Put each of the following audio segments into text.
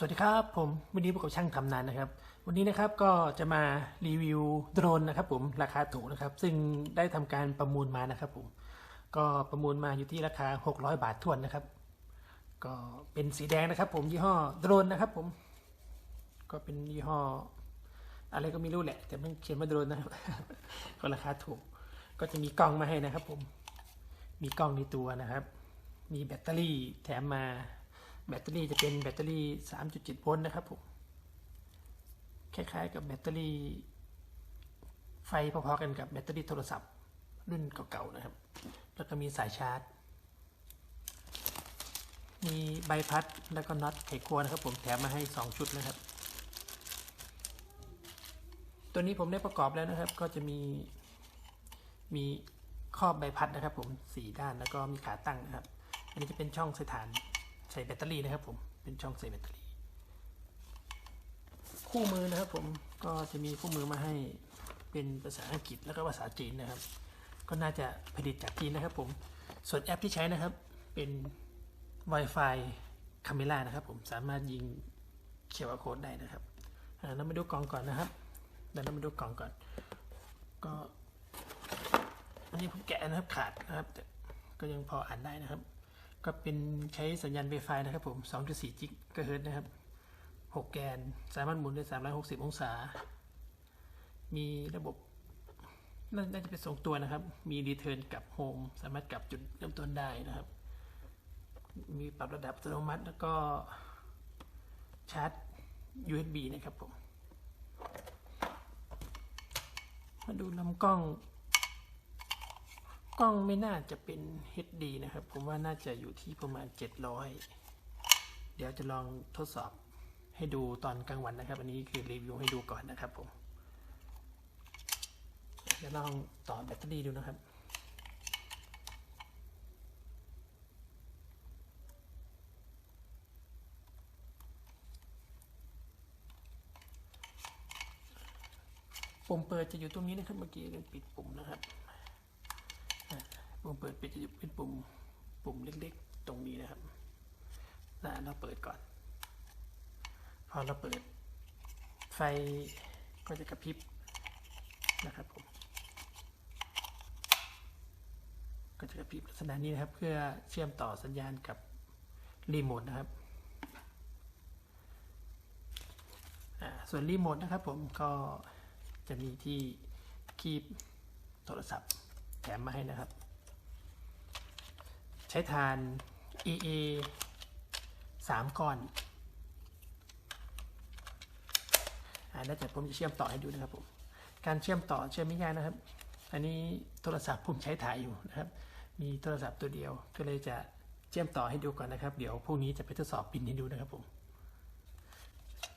สวัสดีครับผมวันนี้พบกับช่างทำนานนะครับ วันนี้นะครับก็จะมารีวิวโดรนนะครับผมราคาถูกนะครับ ซึ่งได้ทำการประมูลมานะครับผมก็ประมูลมาอยู่ที่ราคา 600 บาททวนนะครับ ก็เป็นสีแดงนะครับผมยี่ห้อโดรนนะครับผม ก็เป็นยี่ห้อ อะไรก็ไม่รู้แหละ แต่มันเขียนว่าโดรนนะครับก็ราคาถูก ก็จะมีกล้องมาให้นะครับผมมีกล้องในตัวนะครับ มีแบตเตอรี่แถมมา แบตเตอรี่จะเป็นแบตเตอรี่ 3.7 โวลต์นะครับผม คล้ายๆกับแบตเตอรี่ ไฟพอๆกันกับแบตเตอรี่โทรศัพท์ รุ่นเก่าๆนะครับ แล้วก็มีสายชาร์จ มีใบพัดแล้วก็น็อตไขควงนะครับ ผมแถมมาให้ 2 ชุดนะครับ ตัวนี้ผมได้ประกอบแล้วนะครับ ก็จะมีมีครอบใบพัดนะครับ ผมสี่ด้านแล้วก็มีขาตั้งนะครับ อันนี้จะเป็นช่องส่ฐาน ใส่แบตเตอรี่นะครับผม เป็นช่องใส่แบตเตอรี่ คู่มือนะครับผมก็จะมีคู่มือมาให้เป็นภาษาอังกฤษแล้วก็ภาษาจีนนะครับ ก็น่าจะผลิตจากจีนนะครับผม ส่วนแอปที่ใช้นะครับเป็น Wi-Fi Camera นะครับผมสามารถยิงเขียวโค้ดได้นะครับเรามาดูกล่องก่อนนะครับเดี๋ยวเรามาดูกล่องก่อน ก็อันนี้ผมแกะนะครับขาดนะครับ แต่ก็ยังพออ่านได้นะครับ ก็เป็นใช้สัญญาณ Wi-Fi นะครับผม 2.4 จิกะเฮิรต์นะครับ 6 แกน สามารถหมุนได้ 360 องศา มีระบบน่าจะเป็นสองตัวนะครับ มี Return กับ Home สามารถกลับจุดเริ่มต้นได้นะครับ มีปรับระดับอัตโนมัติแล้วก็ชาร์จ USB นะครับผม มาดูลำกล้อง กล้องไม่น่าจะเป็น HD นะครับ ผมว่าน่าจะอยู่ที่ประมาณ 700 เดี๋ยวจะลองทดสอบให้ดูตอนกลางวันนะครับ อันนี้คือรีวิวให้ดูก่อนนะครับผมเดี๋ยวลองต่อแบตเตอรี่ดูนะครับปุ่มเปิดจะอยู่ตรงนี้นะครับ เมื่อกี้เราปิดปุ่มนะครับ ปุ่มเปิดป็นจะอยู่เป็นปุ่มปุ่มเล็กๆ ตรงนี้นะครับนะเราเปิดก่อน พอเราเปิด ไฟก็จะกระพริบนะครับผม ก็จะกระพริบลักษณะนี้นะครับ เพื่อเชื่อมต่อสัญญาณกับรีโมทนะครับส่วนรีโมทนะครับผมก็จะมีที่คีบโทรศัพท์แถมมาให้นะครับ ใช้ทาน EA 3 ก้อนอ่าแล้วแต่ผมจะเชื่อมต่อให้ดูนะครับผม การเชื่อมต่อเชื่อมไม่ยากนะครับ อันนี้โทรศัพท์ผมใช้ถ่ายอยู่นะครับ มีโทรศัพท์ตัวเดียว ก็เลยจะเชื่อมต่อให้ดูก่อนนะครับ เดี๋ยวพรุ่งนี้จะไปทดสอบปินให้ดูนะครับผม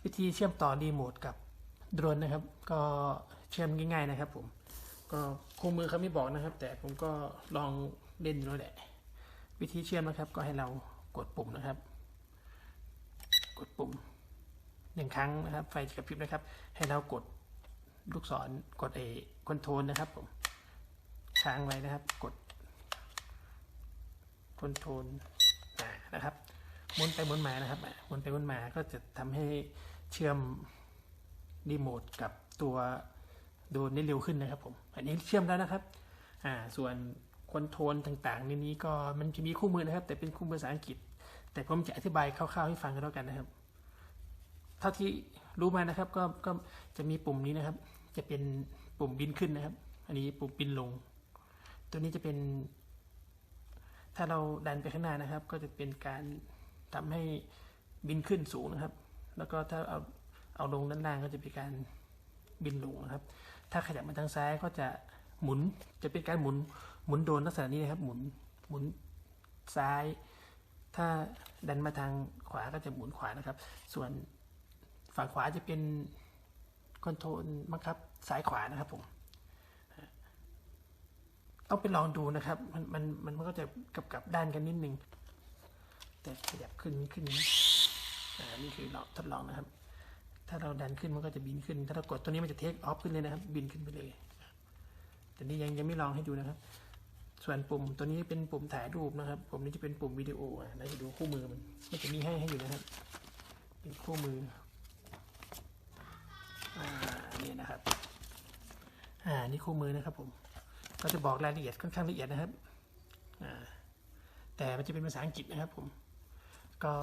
วิธีเชื่อมต่อรีโมทกับโดรนนะครับ ก็เชื่อมง่าย ๆนะครับผม ก็คู่มือเขาไม่บอกนะครับ แต่ผมก็ลองเล่นดูแหละ วิธีเชื่อมนะครับ ก็ให้เรากดปุ่มนะครับ กดปุ่มหนึ่งครั้งนะครับ ไฟกระพริบนะครับ ให้เรากดลูกศรกดเอคอนโทรลนะครับผมค้างไว้นะครับ กดคอนโทรลนะครับหมุนไปหมุนมานะครับหมุนไปหมุนมาก็จะทำให้เชื่อมรีโมทกับตัวโดรนได้เร็วขึ้นนะครับผม อันนี้เชื่อมแล้วนะครับ อ่า ส่วน คอนโทรลต่างๆ ในนี้ก็มันจะมีคู่มือนะครับ แต่เป็นคู่มือภาษาอังกฤษ แต่ผมจะอธิบายคร่าวๆให้ฟังกันแล้วกันนะครับ เท่าที่รู้มานะครับก็ก็จะมีปุ่มนี้นะครับ จะเป็นปุ่มบินขึ้นนะครับ อันนี้ปุ่มบินลง ตัวนี้จะเป็น ถ้าเราดันไปข้างหน้านะครับ ก็จะเป็นการทำให้บินขึ้นสูงนะครับ แล้วก็ถ้าเอาเอาลงด้านล่างก็จะเป็นการบินลงนะครับ ถ้าขยับมาทางซ้ายก็จะหมุนจะเป็นการหมุน หมุนโดนลักษณะนี้นะครับ หมุนหมุนซ้าย ถ้าดันมาทางขวาก็จะหมุนขวานะครับ ส่วนฝั่งขวาจะเป็นคอนโทรลบังคับซ้ายขวานะครับผมต้องไปลองดูนะครับ มันมันมันก็จะกลับกับด้านกันนิดนึงแต่ขยับขึ้นขึ้นนี้อ่านี่คือเราทดลองนะครับ ถ้าเราดันขึ้นมันก็จะบินขึ้น ถ้าเรากดตัวนี้มันจะเทคออฟขึ้นเลยนะครับ บินขึ้นไปเลย แต่นี่ยังยังไม่ลองให้ดูนะครับ ส่วนปุ่มตัวนี้เป็นปุ่มถ่ายรูปนะครับ ปุ่มนี้จะเป็นปุ่มวิดีโออะเราจะดูคู่มือมันมันจะมีให้ให้อยู่นะครับ เป็นคู่มืออ่านี่นะครับอ่านี่คู่มือนะครับผมก็จะบอกรายละเอียดค่อนข้างละเอียดนะครับอ่าแต่มันจะเป็นภาษาอังกฤษนะครับผมก็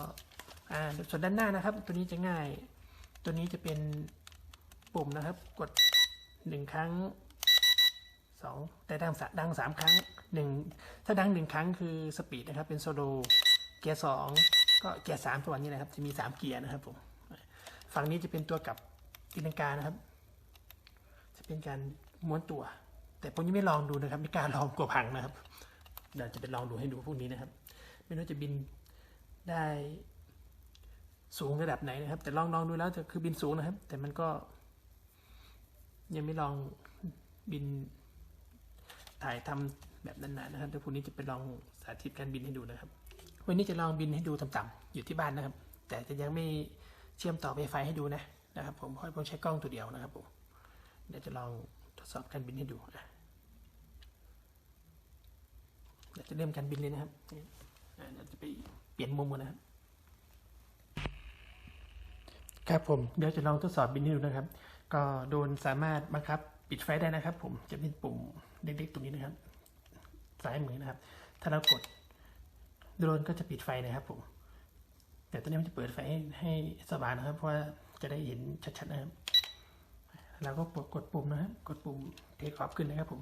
อ่าส่วนด้านหน้านะครับ ตัวนี้จะง่าย ตัวนี้จะเป็นปุ่มนะครับ กดหนึ่งครั้ง สองแต่ดังสดังสามครั้งหนึ่งถ้าดังหนึ่งครั้งคือสปีดนะครับเป็นโซโลเกียร์สองก็เกียร์สามตัวนี้นะครับ จะมีสามเกียร์นะครับผมฝั่งนี้จะเป็นตัวกลับตีลังกานะครับ จะเป็นการม้วนตัว แต่ผมยังไม่ลองดูนะครับไม่กล้าลองกลัวพังนะครับเดี๋ยวจะไปลองดูให้ดูพวกนี้นะครับ ไม่รู้จะบินได้สูงระดับไหนนะครับ แต่ลองลองดูแล้วจะคือบินสูงนะครับ แต่มันก็ ยังไม่ลองบิน ถ่ายทำแบบนั้นๆนะครับเดี๋ยวพรุ่งนี้จะไปลองสาธิตการบินให้ดูนะครับ วันนี้จะลองบินให้ดูต่ำๆอยู่ที่บ้านนะครับ แต่จะยังไม่เชื่อมต่อไฟไฟให้ดูนะนะครับ ผมเพราะผมใช้กล้องตัวเดียวนะครับผมเดี๋ยวจะลองทดสอบการบินให้ดูอะเดี๋ยวจะเริ่มการบินเลยนะครับอะเดี๋ยวจะไปเปลี่ยนมุมกันนะครับครับผมเดี๋ยวจะลองทดสอบบินให้ดูนะครับ ก็โดรนสามารถบังคับ ปิดไฟได้นะครับ ผมจะเป็นปุ่มเล็กๆตรงนี้นะครับซ้ายมือนะครับ ถ้าเรากดโดรนก็จะปิดไฟนะครับ ผม แต่ตอนนี้มันจะเปิดไฟให้ให้สว่างนะครับ เพราะว่าจะได้เห็นชัดๆนะครับเราก็กดกดปุ่มนะครับ กดปุ่มเทคออฟขึ้นนะครับผม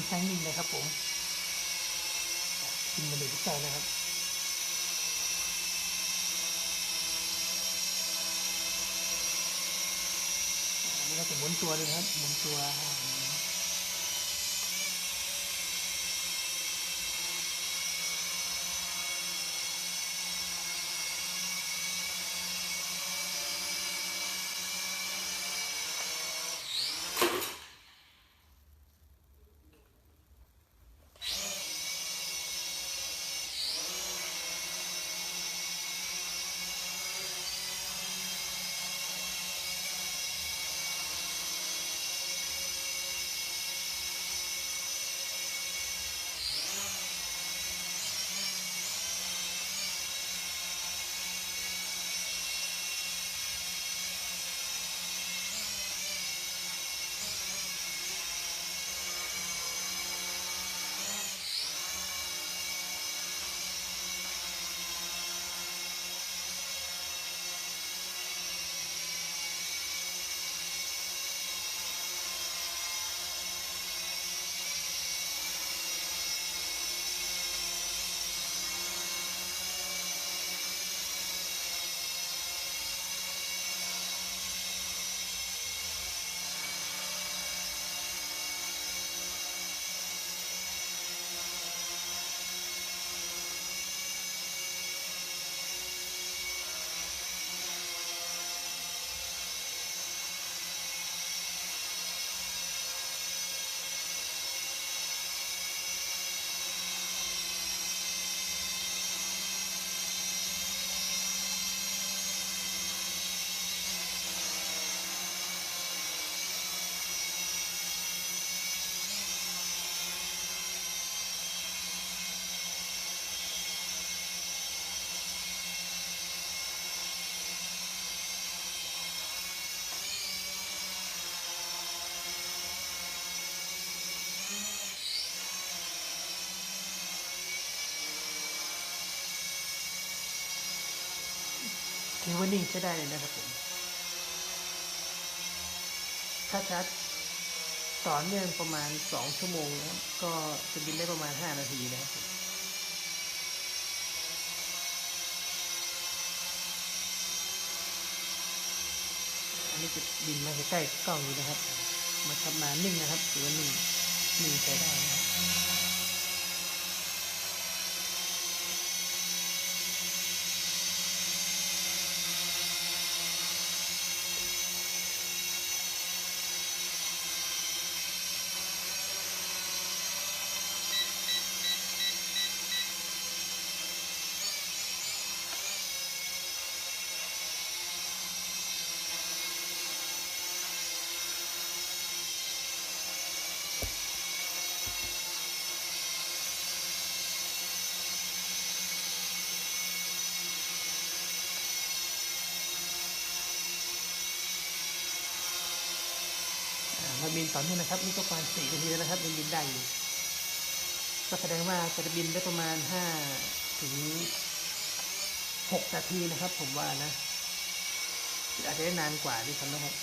อนข้างนิ่งเลยครับผมกินมาดูใจนะครับนี่เราจะหมุนตัวเลยครับหมุนตัว ถือว่านิ่งใช้ได้เลยนะครับผมถ้าชาร์จต่อเนื่องประมาณสองชั่วโมงนะครับก็จะบินได้ประมาณห้านาทีนะครับอันนี้จะบินมาใกล้ๆกล้องอยู่นะครับ มาทำมานิ่งนะครับถือว่านิ่งนิ่งใช้ได้นะครับ ต่อเนื่องนะครับ นี่ก็ประมาณสี่นาทีแล้วนะครับยังบินได้อยู่ก็แสดงว่าจะบินได้ประมาณห้าถึงหกนาทีนะครับ ผมว่านะอาจจะได้นานกว่าด้วยซ้ำนะครับ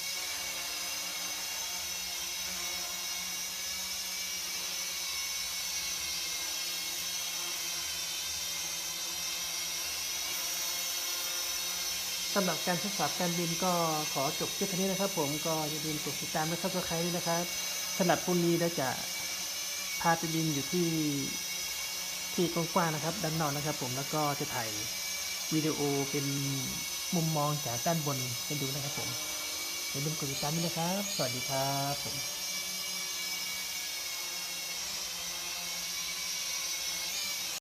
สำหรับการทดสอบการบินก็ขอจบเพียงเท่นี้นะครับ ผมก็อย่าลืมกดติดตามและซับสไครต์ด้วยนะครับสำหรับพรุ่งนี้เราจะพาไปบินอยู่ที่ที่กว้างๆนะครับด้านนอกนะครับ ผมแล้วก็จะถ่ายวิดีโอเป็นมุมมองจากด้านบนให้ดูนะครับ ผมอย่าลืมกดติดตามด้วยนะครับ สวัสดีครับผม